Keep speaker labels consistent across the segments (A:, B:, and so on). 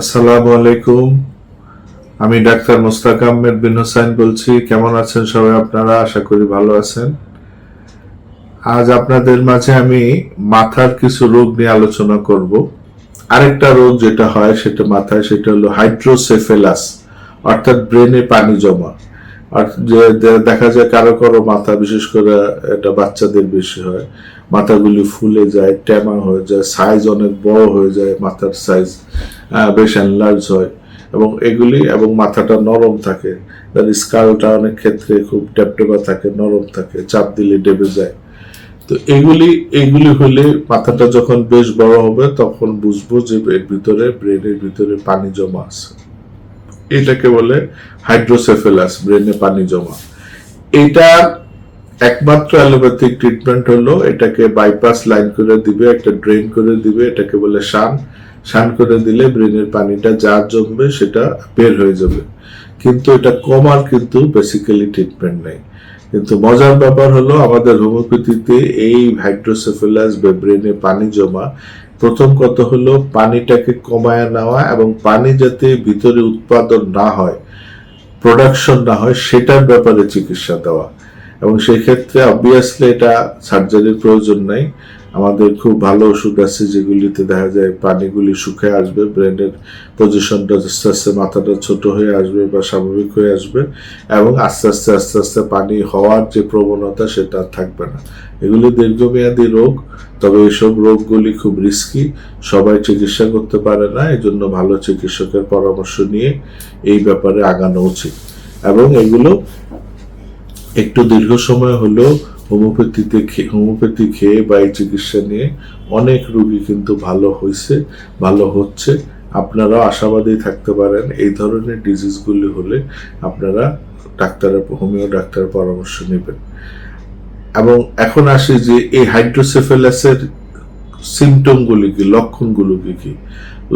A: আসসালামু আলাইকুম। আমি ডাক্তার মোস্তাক আহমেদ বিন হোসাইন বলছি। কেমন আছেন সবাই আপনারা? আশা করি ভালো আছেন। আজ আপনাদের মাঝে আমি মাথার কিছু রোগ নিয়ে আলোচনা করব। আরেকটা রোগ যেটা হয় সেটা মাথায়, সেটা হলো হাইড্রোসেফেলাস অর্থাৎ ব্রেনে পানি জমা। আর দেখা যায় কারও কারও মাথা, বিশেষ করে এটা বাচ্চাদের বেশি হয়, মাথাগুলি ফুলে যায়, ট্যামা হয়ে যায় সাইজ অনেক বড় হয়ে যায়, মাথার সাইজ বেশ এনলার্জ হয় এবং এগুলি এবং মাথাটা নরম থাকে। তার স্কালটা অনেক ক্ষেত্রে খুব ট্যাপটেপা থাকে, নরম থাকে, চাপ দিলে ডেবে যায়। তো এগুলি এগুলি হলে মাথাটা যখন বেশ বড় হবে, তখন বুঝব যে এর ভিতরে ব্রেনের ভিতরে পানি জমা আছে। এটাকে বলে হাইড্রোসেফেলাস ব্রেনে পানি জমা। এটা একমাত্র অ্যালোপ্যাথিক ট্রিটমেন্ট হলো, এটাকে বাইপাস লাইন করে দিবে, একটা ড্রেন করে দিবে, এটাকে বলে শান। শান করে দিলে ব্রেনের পানিটা যা জমবে সেটা বের হয়ে যাবে। কিন্তু এটা কমার কিন্তু বেসিক্যালি ট্রিটমেন্ট নেই। কিন্তু মজার ব্যাপার হলো আমাদের হোমিওপ্যাথিতে এই হাইড্রোসেফেলাস বা ব্রেনে পানি জমা। প্রথম কথা হলো পানিটাকে কমায় নেওয়া এবং পানি যাতে ভিতরে উৎপাদন না হয় প্রোডাকশন না হয়, সেটার ব্যাপারে চিকিৎসা দেওয়া। এবং সেই ক্ষেত্রে অবভিয়াসলি এটা সার্জারির প্রয়োজন নাই। আমাদের খুব ভালো ওষুধ আছে যেগুলিতে দেখা যায় পানিগুলি শুকিয়ে আসবে, ব্রেনের পজিশনটা আস্তে আস্তে মাথাটা ছোট হয়ে আসবে বা স্বাভাবিক হয়ে আসবে এবং আস্তে আস্তে আস্তে আস্তে পানি হওয়ার যে প্রবণতা সেটা থাকবে না। এগুলি দীর্ঘমেয়াদী রোগ, তবে এইসব রোগগুলি খুব রিস্কি সবাই চিকিৎসা করতে পারে না এই জন্য ভালো চিকিৎসকের পরামর্শ নিয়ে এই ব্যাপারে আগানো উচিত। এবং এগুলো একটু দীর্ঘ সময় হলেও হোমিওপ্যাথিতে হোমিওপ্যাথি খেয়ে বা এই চিকিৎসা নিয়ে অনেক রোগী কিন্তু ভালো হয়েছে, ভালো হচ্ছে। আপনারাও আশাবাদী থাকতে পারেন, এই ধরনের ডিজিজগুলি হলে আপনারা ডাক্তারের হোমিও ডাক্তারের পরামর্শ নেবেন। এবং এখন আসি যে এই হাইড্রোসেফেলাসের সিমটমগুলি কি, লক্ষণগুলো কি কি?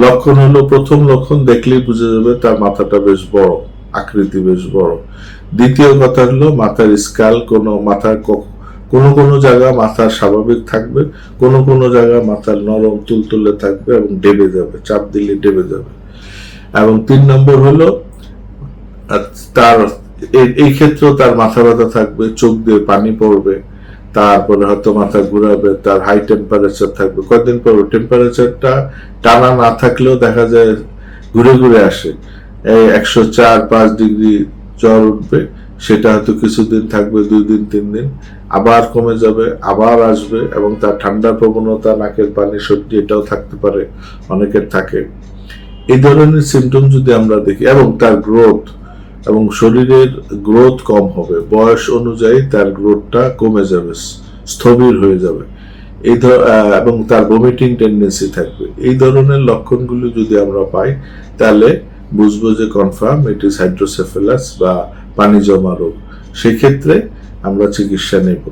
A: লক্ষণ হলো প্রথম লক্ষণ দেখলেই বুঝে যাবে তার মাথাটা বেশ বড়, আকৃতি বেশ বড়। দ্বিতীয় কথা হলো মাথার স্কাল কোনো, মাথার কোনো কোনো জায়গা মাথা স্বাভাবিক থাকবে, কোনো কোনো জায়গা মাথার নরম তুলতুলে থাকবে এবং ডেবে যাবে, চাপ দিলে ডেবে যাবে। এবং তিন নম্বর হলো তার, এই- ক্ষেত্রেও তার মাথা ব্যথা থাকবে, চোখ দিয়ে পানি পড়বে, তারপরে হয়তো মাথা ঘুরাবে, তার হাই টেম্পারেচার থাকবে। কয়েকদিন পর টেম্পারেচারটা টানা না থাকলেও দেখা যায় ঘুরে ঘুরে আসে। একশো চার, পাঁচ ডিগ্রি জ্বর উঠবে, সেটা হয়তো কিছুদিন থাকবে, দুই দিন, তিন দিন। আবার কমে যাবে, আবার আসবে এবং তার ঠান্ডা প্রবণতা নাকের পানি সর্দি এটাও থাকতে পারে, অনেকের থাকে। এই ধরনের সিমটম যদি আমরা দেখি, এবং তার গ্রোথ এবং শরীরের গ্রোথ কম হবে, বয়স অনুযায়ী তার গ্রোথটা কমে যাবে স্থবির হয়ে যাবে। এই ধর- এবং তার ভমিটিং টেন্ডেন্সি থাকবে। এই ধরনের লক্ষণগুলো যদি আমরা পাই, তাহলে বুঝব যে কনফার্ম এটি হাইড্রোসেফেলাস বা পানি জমা রোগ। সেক্ষেত্রে আমরা চিকিৎসা নেব।